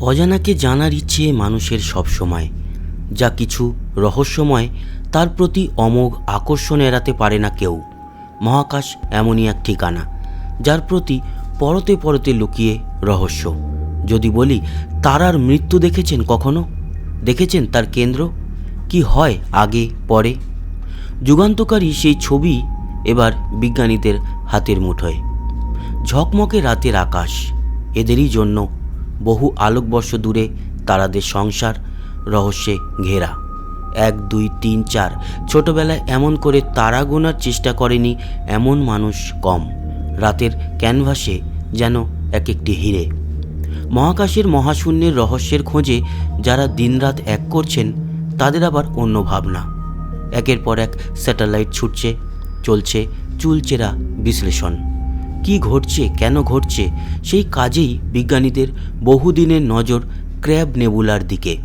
অজানাকে জানার ইচ্ছে মানুষের সব সময়। যা কিছু রহস্যময়, তার প্রতি অমোঘ আকর্ষণ এড়াতে পারে না কেউ। মহাকাশ এমনই এক ঠিকানা, যার প্রতি পরতে পরতে লুকিয়ে রহস্য। যদি বলি তারার মৃত্যু দেখেছেন কখনো? দেখেছেন তার কেন্দ্র? কি হয় আগে, পরে? যুগান্তকারী সেই ছবি এবার বিজ্ঞানীদের হাতের মুঠোয়। ঝকমকে রাতের আকাশ, এদেরই জন্য বহু আলোকবর্ষ দূরে তারাদের সংসার, রহস্যে ঘেরা। এক, দুই, তিন, চার, ছোটবেলায় এমন করে তারা গোনার চেষ্টা করেনি এমন মানুষ কম। রাতের ক্যানভাসে যেন এক একটি হিরে। মহাকাশের মহাশূন্যের রহস্যের খোঁজে যারা দিনরাত এক করছেন, তাদের আবার অন্য ভাবনা। একের পর এক স্যাটেলাইট ছুটছে, চলছে চুলচেরা বিশ্লেষণ। কি ঘটছে, কেন ঘটছে, সেই কাজেই বিজ্ঞানীদের বহুদিনের নজর ক্র্যাব নেবুলার দিকে।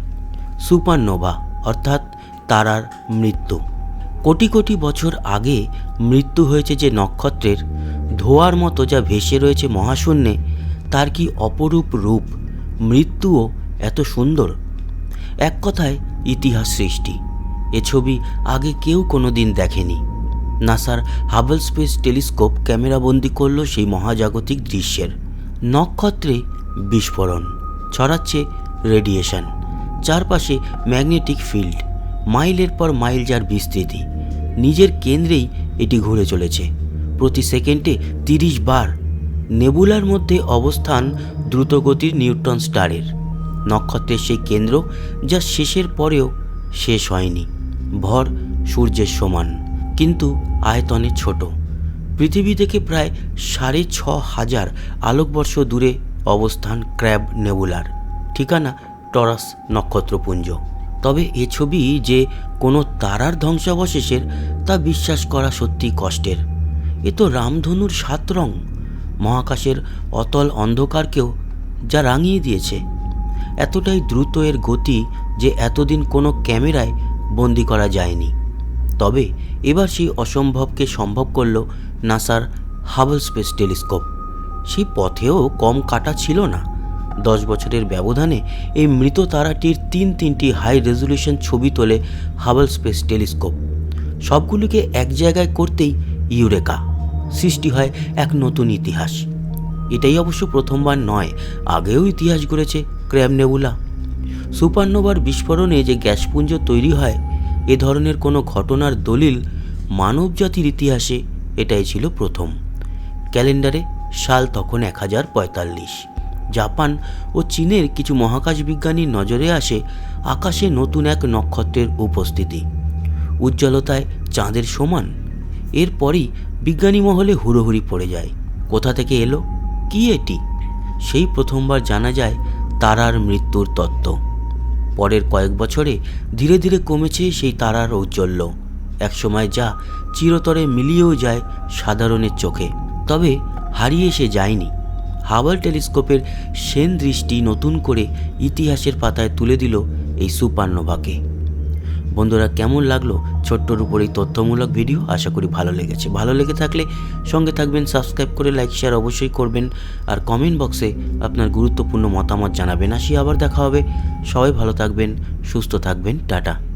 সুপারনোভা, অর্থাৎ তারার মৃত্যু। কোটি কোটি বছর আগে মৃত্যু হয়েছে যে নক্ষত্রের, ধোয়ার মতো যা ভেসে রয়েছে মহাশূন্যে, তার কি অপরূপ রূপ? মৃত্যুও এত সুন্দর? এক কথায় ইতিহাস সৃষ্টি। এ ছবি আগে কেউ কোনো দিন দেখেনি। নাসার হাবল স্পেস টেলিস্কোপ ক্যামেরাবন্দি করল সেই মহাজাগতিক দৃশ্যের। নক্ষত্রে বিস্ফোরণ, ছড়াচ্ছে রেডিয়েশন চারপাশে ম্যাগনেটিক ফিল্ড মাইলের পর মাইল যার বিস্তৃতি। নিজের কেন্দ্রেই এটি ঘুরে চলেছে। প্রতি সেকেন্ডে তিরিশ বার নেবুলার মধ্যে অবস্থান দ্রুতগতির নিউট্রন স্টারের। নক্ষত্রের সেই কেন্দ্র যা শেষের পরেও শেষ হয়নি। ভর সূর্যের সমান। কিন্তু আয়তনে ছোট। পৃথিবী থেকে প্রায় সাড়ে ছ হাজার আলোকবর্ষ দূরে অবস্থান ক্র্যাব নেবুলার। ঠিকানা টরাস নক্ষত্রপুঞ্জ। তবে এ ছবি যে কোনো তারার ধ্বংসাবশেষের, তা বিশ্বাস করা সত্যি কষ্টের। এ তো রামধনুর সাত রং, মহাকাশের অতল অন্ধকারকেও যা রাঙিয়ে দিয়েছে। এতটাই দ্রুত এর গতি যে এতদিন কোনো ক্যামেরায় বন্দি করা যায়নি। তবে এবার সেই অসম্ভবকে সম্ভব করল নাসার হাবল স্পেস টেলিস্কোপ। সেই পথেও কম কাটা ছিল না। দশ বছরের ব্যবধানে এই মৃত তারাটির তিন তিনটি হাই রেজলিউশন ছবি তোলে হাবল স্পেস টেলিস্কোপ। সবগুলিকে এক জায়গায় করতেই ইউরেকা সৃষ্টি হয় এক নতুন ইতিহাস। এটাই অবশ্য প্রথমবার নয়, আগেও ইতিহাস গড়েছে ক্র্যাব নেবুলা। সুপারনোভার বিস্ফোরণে যে গ্যাসপুঞ্জ তৈরি হয় এ ধরনের কোনো ঘটনার দলিল মানবজাতির ইতিহাসে এটাই ছিল প্রথম। ক্যালেন্ডারে সাল তখন এক হাজার পঁয়তাল্লিশ। জাপান ও চীনের কিছু মহাকাশ বিজ্ঞানীর নজরে আসে আকাশে নতুন এক নক্ষত্রের উপস্থিতি। উজ্জ্বলতায় চাঁদের সমান। এরপরই বিজ্ঞানী মহলে হুড়োহুড়ি পড়ে যায়। কোথা থেকে এলো? কি এটি? সেই প্রথমবার জানা যায় তারার মৃত্যুর তত্ত্ব। পরের কয়েক বছরে ধীরে ধীরে কমেছে সেই তারার ঔজ্জ্বল্য। একসময় যা চিরতরে মিলিয়েও যায় সাধারণের চোখে। তবে হারিয়ে সে যায়নি। হাওয়াল টেলিস্কোপের সেন দৃষ্টি নতুন করে ইতিহাসের পাতায় তুলে দিল এই সুপারনোভাকে বন্ধুরা, কেমন লাগল ছোট্টর উপর এই তথ্যমূলক ভিডিও? আশা করি ভালো লেগেছে। ভালো লেগে থাকলে সঙ্গে থাকবেন সাবস্ক্রাইব করে লাইক শেয়ার অবশ্যই করবেন আর কমেন্ট বক্সে আপনার গুরুত্বপূর্ণ মতামত জানাবেন। আসি আবার দেখা হবে। সবাই ভালো থাকবেন, সুস্থ থাকবেন। টাটা।